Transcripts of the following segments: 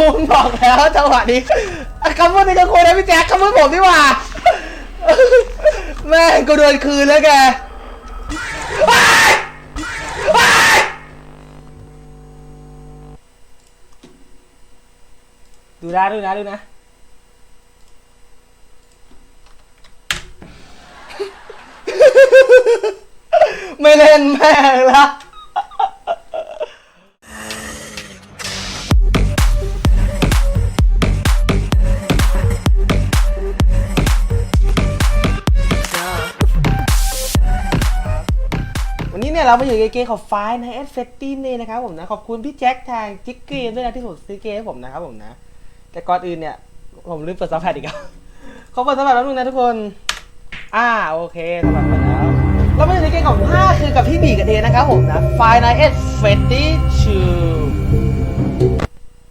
คุณบอกแล้วจังหวะนี้คำพูดนี้ก็คุณนะพี่แจ๊คคำพูดผมดีกว่า แม่งกูโดนคืนแล้วแกไปไปดูนะดูนะดูนะไม่เล่นแม่งละ เรามาอยู่ในเกมของไฟในเอสเฟตตี้นี่นะครับผมนะ ขอบคุณพี่แจ็คทางจิกเกมด้วยนะที่ผมซื้อเกมให้ผมนะครับผมนะ แต่ก่อนอื่นเนี่ย ผมลืมเปิดซับแพดอีกแล้วขอเปิดซับแพดแป๊บนึงนะทุกคน อ่าโอเคซับแพดเปิดแล้ว เรามาอยู่ในเกมของ5คือกับพี่บีกับเดนะครับผมนะไฟในเอสเฟตตี้ชู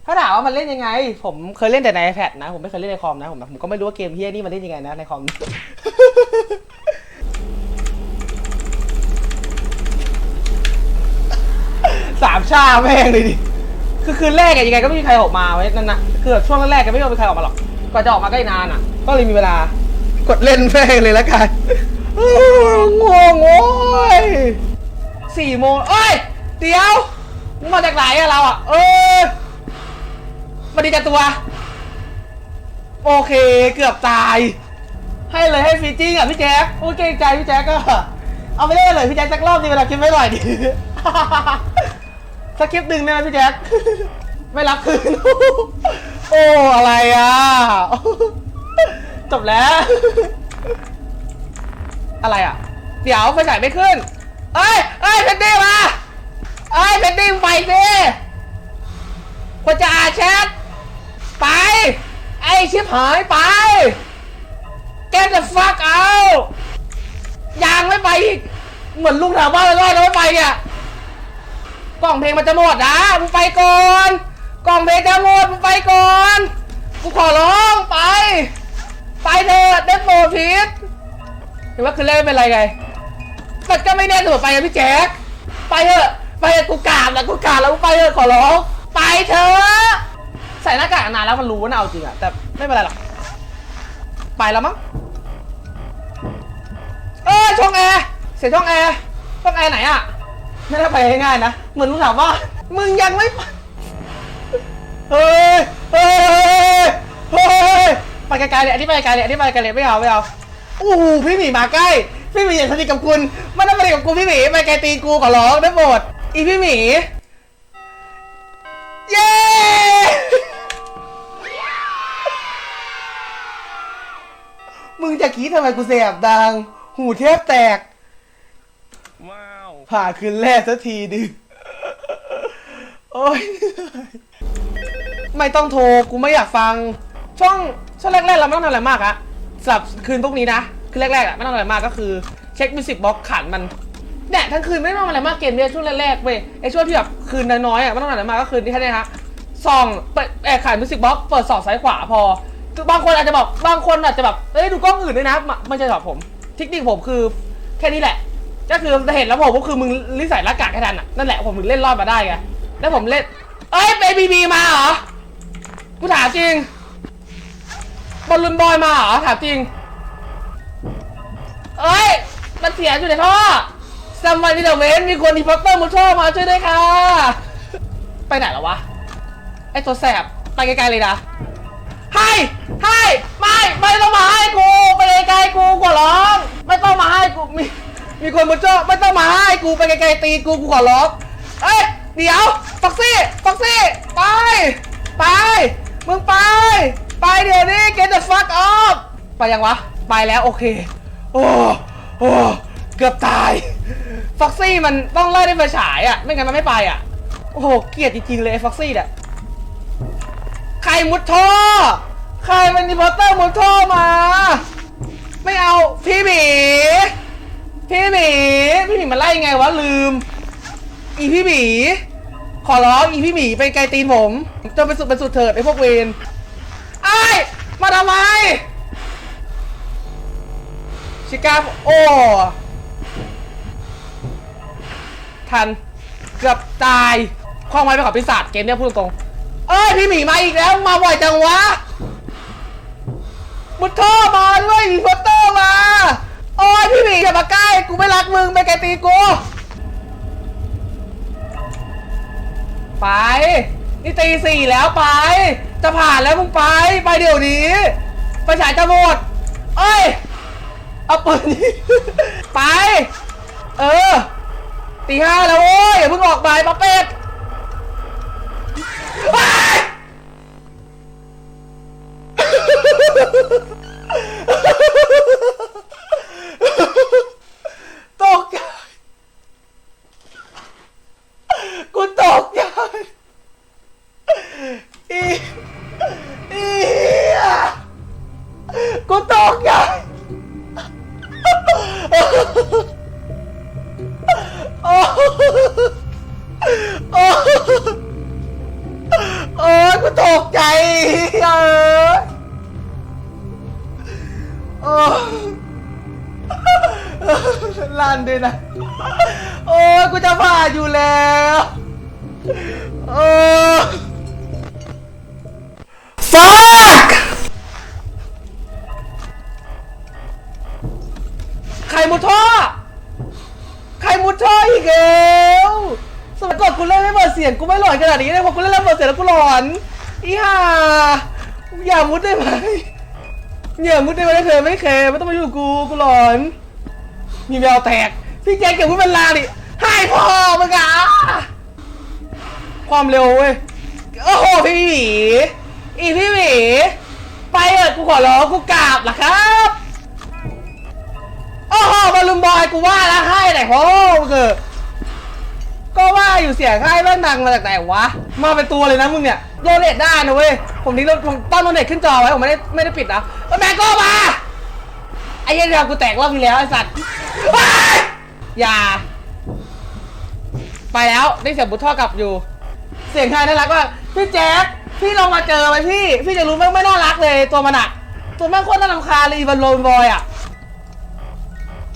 ถ้าถามว่ามันเล่นยังไง ผมเคยเล่นแต่ใน iPad นะ ผมไม่เคยเล่นในคอมนะผมผมก็ไม่รู้ว่าเกมเฮียนี่มันเล่นยังไงนะในคอม สามชาแม่งเลยดิ คือคืนแรกอะยังไงก็ไม่มีใครออกมาไว้นั่นนะคือแบบช่วงแรกๆก็ไม่มีใครออกมาหรอกกว่าจะออกมาก็อีกนานอะก็เลยมีเวลากดเล่นแม่งเลยล้วกันอื้องงโอ้ยสี่โมงเอ้ย เดี๋ยวมึงมาจากไหนอะเราอะเออมาดีจัตัว โอเคเกือบตาย ให้เลยให้ฟรีจิ้งอะพี่แจ๊คโอเกรงใจพี่แจ๊คก็ เอาไปเล่นเลยพี่แจ๊คสักรอบดีเวลาคิดไม่ไหวดิ สักคลิปหนึ่งนะพี่แจ๊คไม่รับคืน โอ้อะไรอะ จบแล้ว อะไรอะ เดี๋ยวไฟฉายไม่ขึ้น เอ้ยเอ้ยเพนดี้มาเอ้ยเพนดี้ไปสิควรจะอาแชทไป ไอชิบหายไป Get the fuck out ยังไม่ไปอีก เหมือนลุงถามว่าอะไรแล้วไม่ไปเนี่ย กล่องเพลงมันจะหมดนะมึงไปก่อน กล่องเพลงจะหมดมึงไปก่อน กูขอร้องไป ไปเถอะได้โปรพีทเห็นว่าคือเล่นเป็นไรไง มันก็ไม่แน่เสมอไปนะพี่แจ๊คไปเถอะ ไปเถอะกูกราบแล้วกูกราบแล้วกูไปเถอะขอร้อง ไปเถอะ ใส่หน้ากากนานแล้วมันรู้นะเอาจริงอะแต่ไม่เป็นไรหรอก ไปแล้วมั้ง เออช่องแอร์เสียช่องแอร์ช่องแอร์ไหนอะ ไม่ได้ไปง่ายๆนะ เหมือนมึงถามว่า มึงยังไม่ไปเฮ้ยเฮ้ยเฮ้ยไปไกลๆเลยอันนี้ไปไกลๆเลยอันนี้ไปไกลๆเลยไม่เอาไม่เอาโอ้โหพี่หมีมาใกล้ พี่หมีอย่าสนิทกับคุณไม่ต้องสนิทกับกูพี่หมีไปไกลตีกูขอร้องได้โปรดอีพี่หมีเย้มึงจะคิดทำไมกูเสียบดัง หูเทบแตก ผ่าคืนแรกสักทีดึงโอ้ยไม่ต้องโทร กูไม่อยากฟัง ช่องช่วงแรกๆเราไม่ต้องทำอะไรมากอะสำหรับคืนพวกนี้นะคืนแรกๆอะไม่ต้องทำอะไรมากก็คือ เช็คมิวสิกบล็อกขันมันเนี่ยทั้งคืนไม่ต้องทำอะไรมากเกมเนี้ยช่วงแรกๆเว้ยไอช่วงที่แบบคืนน้อยๆอะไม่ต้องทำอะไรมากก็คืนที่แค่นี้ฮะส่องเปิดแอบขันมิวสิกบล็อกเปิดส่องซ้ายขวาพอบางคนอาจจะบอกบางคนอาจจะแบบเอ้ยดูกล้องอื่นด้วยนะไม่ใช่สำหรับผมเทคนิคผมคือแค่นี้แหละ ก็คือเห็นแล้วผมก็คือมึงรีบใส่หน้ากากให้ทันอะนั่นแหละผมถึงเล่นรอดมาได้ไงแล้วผมเล่น เอ้ยเบบีบีมาเหรอกูถามจริงบอลลูนบอยมาเหรอถามจริง เอ้ยมันเสียอยู่ในท่อซัมวันนี่เดเวนมีคนอีพอตเตอร์มุดท่อมาช่วยด้วยค่ะ ไปไหนแล้ววะ ไอ้ตัวแสบ ไปไกลๆเลยนะให้ให้ไม่ ไม่ต้องมาให้กู ไปไกลๆกูขอร้อง ไม่ต้องมาให้กูมี มีคนมาเจาะไม่ต้องมาให้กูไปไกลๆตีกูกูขอร้องเอ้ยเดี๋ยวฟ็อกซี่ฟ็อกซี่ไป ไป มึงไป ไปเดี๋ยวนี้ get the fuck off ไปยังวะ ไปแล้วโอเค โอ้โอ้เกือบตายฟ็อกซี่มันต้องไล่ด้วยไฟฉายอะไม่งั้นมันไม่ไปอะโอ้โหเกลียดจริงๆเลยไอ้ฟ็อกซี่เนี่ยใครมุดท่อ ใครเป็นนิพอเตอร์มุดท่อมา ไม่เอาพี่หมี พี่หมีพี่หมีมาไล่ยังไงวะลืม อีพี่หมีขอร้องอีพี่หมีไปไกลตีนผมจนไปสุดเป็นสุดเถิดไอ้พวกเวนไอ้มาทำไมชิกาโอ้ทันเกือบตายคล้องไว้ไปกับปีศาจเกมเนี้ยพูดตรงๆเอ้ยพี่หมีมาอีกแล้วมาบ่อยจังวะมุดท่อมาด้วยมีโฟเตอร์มา โอ้ยพี่หมีอย่ามาใกล้ กูไม่รักมึงไปไกตีกู ไป นี่ตีสี่แล้วไป จะผ่านแล้วมึงไป ไปเดี๋ยวนี้ไปฉายจะหมด เอ้ย เอาปืนนี่ ไป เออตีห้าแล้วโว้ยอย่าเพิ่งออกไปป้าเป็ด ยงกูไม่หลอนขนาดนี้เลยพอกูเล่นแล้วเปิดเสียงแล้วกูหลอนอีห่าอย่ามุดได้ไหมอย่ามุดได้ไหมเธอไม่เคยไม่ต้องมาอยู่กูกูหลอน มีแววแตกพี่แจ็คเก็บไว้เป็นลาดิให้พ่อมึงอะความเร็วเว้ยโอ้โหพี่หมีอีพี่หมีไปเถอะกูขอร้องกูกราบล่ะครับโอ้โหบอลลูนบอยกูว่าแล้วให้ไหนพ่อมึงเถอะ ก็ว่าอยู่เสียงให้เรื่องดังมาจากไหนวะ มาเป็นตัวเลยนะมึงเนี่ยโดเนทได้นะเว้ย ผมทิ้งผมตั้งโดเนทขึ้นจอไว้ผมไม่ได้ไม่ได้ปิดนะแล้วแม่ก็มา ไอ้เหี้ยเดียวกูแตกรอบที่แล้วไอ้สัตว์ว้ายอย่า ไปแล้วได้เสียงบุตรท่อกลับอยู่ เสียงใครน่ารักว่ากพี่แจ๊คพี่ลองมาเจอไหมพี่ พี่จะรู้ไหมไม่น่ารักเลยตัวมันอะตัวแม่งโคตรน่ารำคาญเลยอีวันโลนบอยอะ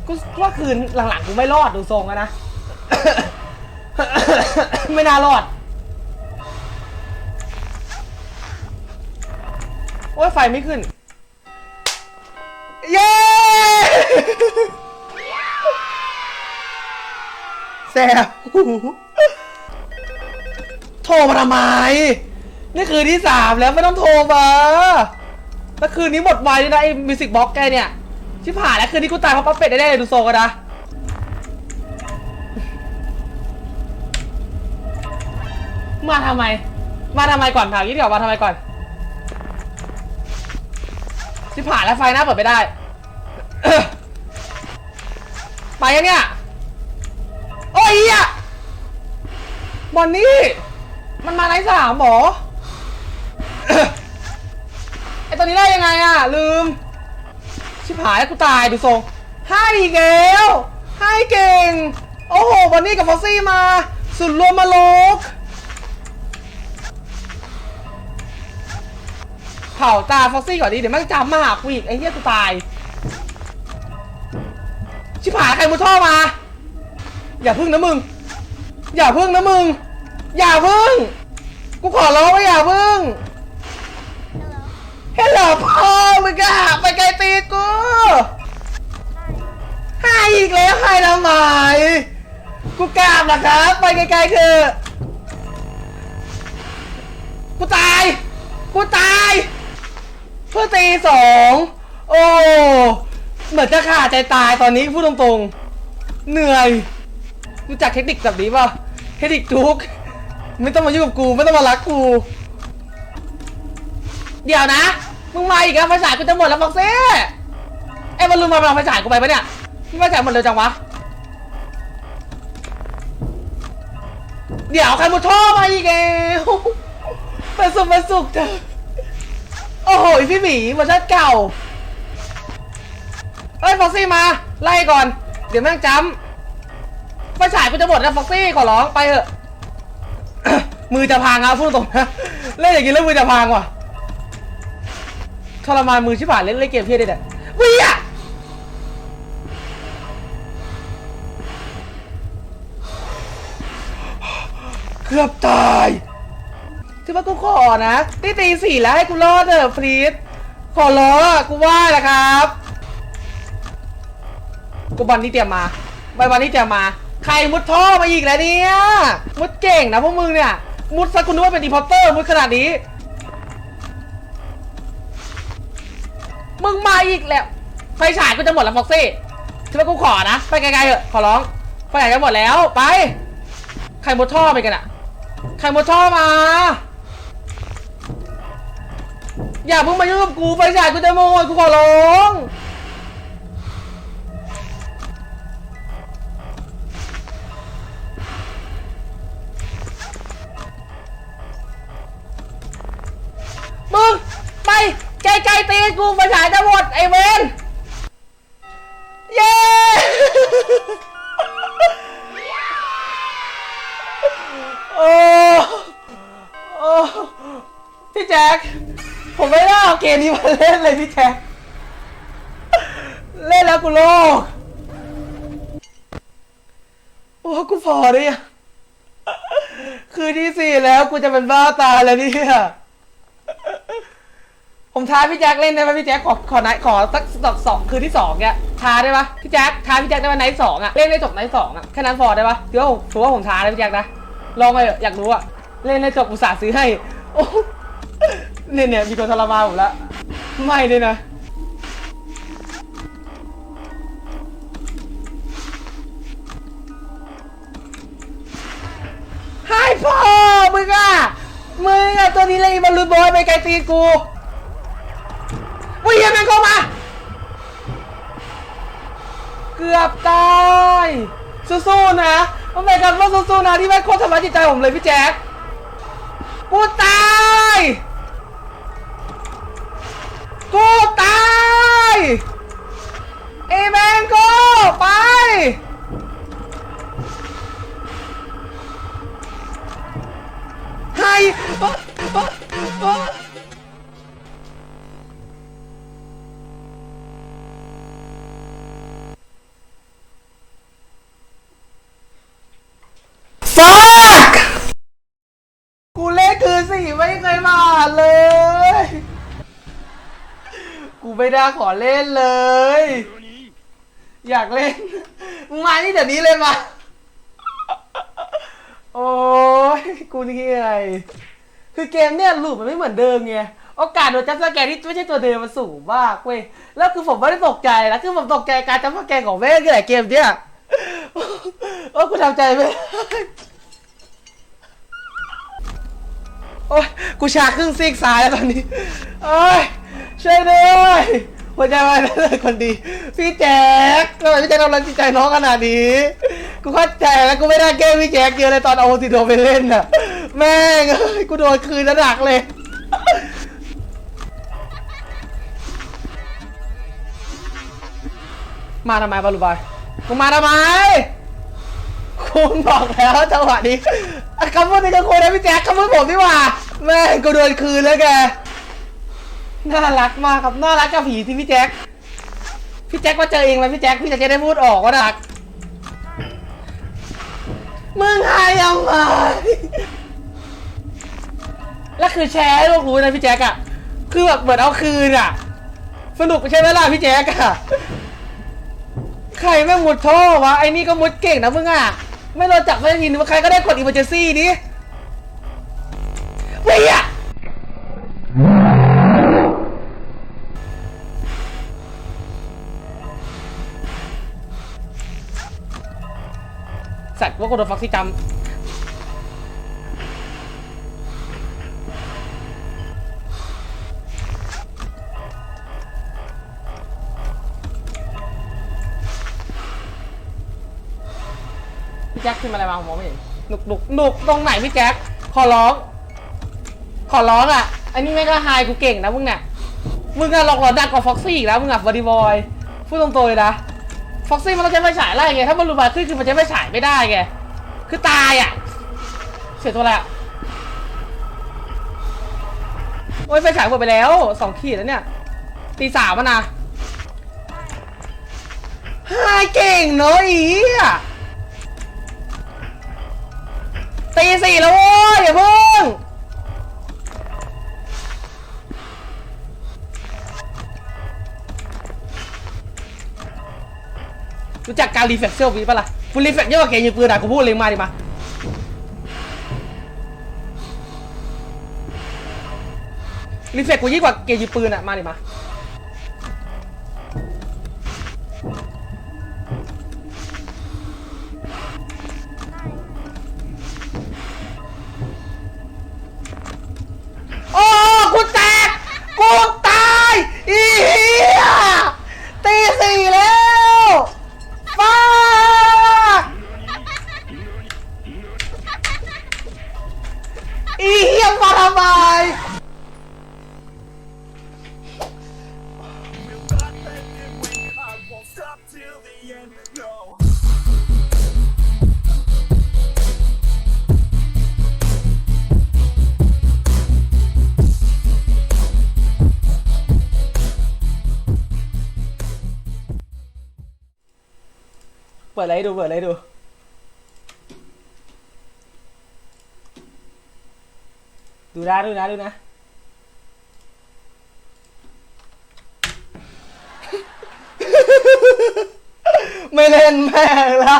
กูว่าคืนหลังๆกูไม่รอดดูทรงอะนะ ไม่น่ารอด โอ้ยไฟไม่ขึ้น เย้แสบหูโทรมาทำไม นี่คืนที่สามแล้วไม่ต้องโทรมาแล้วคืนนี้หมดไวด้วยนะไอ้มิวสิกบ็อกแกเนี่ย ชิบหายแล้วคืนนี้กูตายเพราะป๊อปเป็ดได้ๆเลยดูโซกันนะ มาทำไม มาทำไมก่อนถามยี่เดียวมาทำไมก่อนชิบหายแล้วไฟหน้าเปิดไม่ได้ ไปยังเนี่ย โอ้ยเหี้ยบอนนี่ มันมาไรสามหรอไอตัวนี้ได้ยังไงอะลืม ชิบหายแล้วกูตายดูทรงให้อีกแล้วให้เก่ง โอ้โหบอนนี่กับฟอสซี่มา สุดรวมมาโลก ผาตาฟ็อกซี่ก่อนดีเดี๋ยวม่งจำมาหากูอีกไอ้เหี้ยกูตาย ชิบหายใครมุดท่อมา อย่าพึ่งนะมึง อย่าพึ่งนะมึง อย่าพึ่ง กูขอร้องว่าอย่าพึ่งเฮลโหลพ่อมึงอะไปไกลตีกูให้อีกแล้วให้ทำไมกูกราบนะครับ ไปไกลๆเถอกูตาย กูตาย เพื่อตีสองโอ้เหมือนจะขาดใจตายตอนนี้พูดตรงๆ เหนื่อยรู้จักเทคนิคแบบนี้ป่ะเทคนิคทุกไม่ต้องมายุ่งกับกูไม่ต้องมารักกู เดี๋ยวนะ มึงมาอีกแล้วไฟฉากูจะหมดแล้วฟ็อกซี่เอ้ยมันลืมมาเอาไฟฉากูไปปะเนี่ยไฟฉายหมดเร็วจังวะเดี๋ยวใครมุดท่อมาอีกแล้วเป็นสุขเป็นสุขเถอะ อ้โหพี่หมีเวอร์ชันเก่าเฮ้ยฟ็อกซี่มา ไล่ก่อน เดี๋ยวแม่งจำไฟฉายกูจะหมดแล้วฟ็อกซี่ขอร้องไปเถอะมือจะพังอะพูดตรงนะเล่นอย่างนี้แล้วมือจะพังว่ะทรมานมือชิบหายเล่นเล่นเกมเพี้ยได้เนี่วิ่งอะเกือบตาย คือว่ากูขอนะตีตีสี่แล้วให้กูรอดเถอะพลีสขอร้องอะกูว่าแหละครับ กูบอลที่เตรียมมาใบบอลที่เตรียมมา ใครมุดท่อมาอีกแล้วเนี่ย มุดเก่งนะพวกมึงเนี่ย มุดซะคุณนึกว่าเป็นดีพอตเตอร์มุดขนาดนี้ มึงมาอีกแล้ว ไฟฉายกูจะหมดแล้วฟ็อกซี่ถือว่ากูขอนะ ไปไกลๆเถอะขอร้อง ไฟฉายจะหมดแล้ว ไป ใครมุดท่อไปกันอะใครมุดท่อมา อย่าเพิ่งมายุ่งกับกูไฟฉายกูจะหมดกูขอร้องมึงไปไกลๆตีกูไฟฉายจะหมดไอ้เวนเย้โอ้โอ้พี่แจ็ค ผมไม่ได้เอาเกมนี้มาเล่นเลยพี่แจ็คเล่นแล้วกูโลกโอ้กูพอเนี่ย คือที่สี่แล้วกูจะเป็นบ้าตายแล้วเนี่ย ผมท้าพี่แจ็คเล่นได้ไหมพี่แจ็คขอขอไนขอสักสองสองคืนที่สองเนี่ยท้าได้ปะพี่แจ็คท้าพี่แจ็คได้ไหมไนท์สองอะเล่นได้จบไนท์สองอะแค่นั้นพอได้ปะถือว่าผมถือว่าผมท้าเลยพี่แจ็คนะลองไปอะอยากรู้อะเล่นได้จบอุตส่าห์ซื้อให้โอ้ เนี่ยเนี่ยมีคนทรมานผมล้วไม่เลยนะให้พ่อมึงอะมึงอะตัวนี้เลยบอลลูนบอยไปไกลตีกูวิ่งแมงเข้ามา เกือบตายสู้ๆนะมันเป็นการว่าสู้ๆนะที่แม่โคตรทำร้ายจิตใจผมเลยพี่แจ๊คกูตาย กูตายเอแมงโกไป ให้อ๊ะอ๊ะอ๊ะฟักกูเล่คือสี่ไม่เคยมาเลย กูไม่ได้ขอเล่นเลย อยากเล่นมึงมานี่เดี๋ยวนี้เลยมา โอ้ยกูนี่ไงคือเกมเนี่ยลูปมันไม่เหมือนเดิมไงโอกาสโดนจัมป์สแกร์ที่ไม่ใช่ตัวเดิมมันสูงมากเว้ยแล้วคือผมไม่ได้ตกใจแล้วคือผมตกใจการจัมป์สแกร์ของแม่งคือไหนเกมเนี่ยโอ้กูทำใจไม่ได้โอ้ยกูชาครึ่งซีกซ้ายแล้วตอนนี้โอ้ย ช่วยด้วยหัวใจวายเลยคนดี พี่แจ๊คทำไมพี่แจ๊คทำร้ายจิตใจน้องขนาดนี้ กูเข้าใจแล้วกูไม่ได้แก้พี่แจ๊คเยอะเลยตอนเอาโอติโดไปเล่นน่ะ แม่งเอ้ยกูโดนคืนแล้วหนักเลย มาทำไมบอลลูบอยกูมาทำไม คุณบอกแล้วจังหวะนี้คำพูดนี้ก็คุณนะพี่แจ๊คคำพูดผมดีกว่า แม่งกูโดนคืนแล้วแก น่ารักมากครับน่ารักกับผีที่พี่แจ๊คพี่แจ๊คมาเจอเองแล้วพี่แจ๊คพี่จะได้พูดออกว่าน่ารักมึงหายยังไงแล้วคือแชร์ให้ลูกรู้นะพี่แจ๊คอะคือแบบเหมือนเอาคืนอะสนุกใช่ไหมล่ะพี่แจ๊คอะใครแม่งมุดท่อวะไอ้นี่ก็มุดเก่งนะมึงอะไม่รู้จักไม่ได้ยินว่าใครก็ได้กดอิมเมอร์เจนซี่นี้เฮ้ยอะ ว่ากูโดนฟ็อกซี่จำพี่แจ็คขึ้นมาอะไรมาผมมองไม่เห็นหนุกหนุกหนุกตรงไหนพี่แจ็คขอร้อง ขอร้องอะ อันนี้ไม่งก็ไฮกูเก่งนะมึงเนี่ยมึงอะหลอกหลอนดักกว่าฟ็อกซี่อีกแล้วมึงอะบอดี้บอยพูดตรงๆเลยนะ อกซี่มันต้องใช้ไฟฉายไล่ไง ถ้ามันรูบาขึ้นคือมันใช้ไฟฉายไม่ได้ไง คือตายอะ เสียตัวอะโอ้ยไฟฉายหมดไปแล้วสองขีดแล้วเนี่ย ตีสามนะไฮเก่งเนอะอีอะตีสี่แล้วโว้ยอย่าเพิ่ง รู้จักการรีเฟกเซลวีปะล่ะคุณรีเฟกเยอะกว่าเกยิงปืนอะกูพูดเลยมาดิมารีเฟกกูยิ่งกว่าเกยิงปืนอะมาดิมา เปิดอะไรให้ดู เปิดอะไรให้ดู ดูนะดูนะดูนะ ไม่เล่นแม่งละ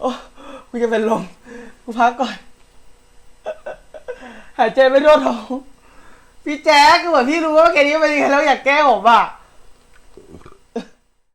โอ้กูจะเป็นลม กูพักก่อน หายใจไม่ทั่วท้องพี่แจ๊คก็เหมือนพี่รู้ว่าเกมนี้เป็นยังไงแล้วอยากแก้ผมอะ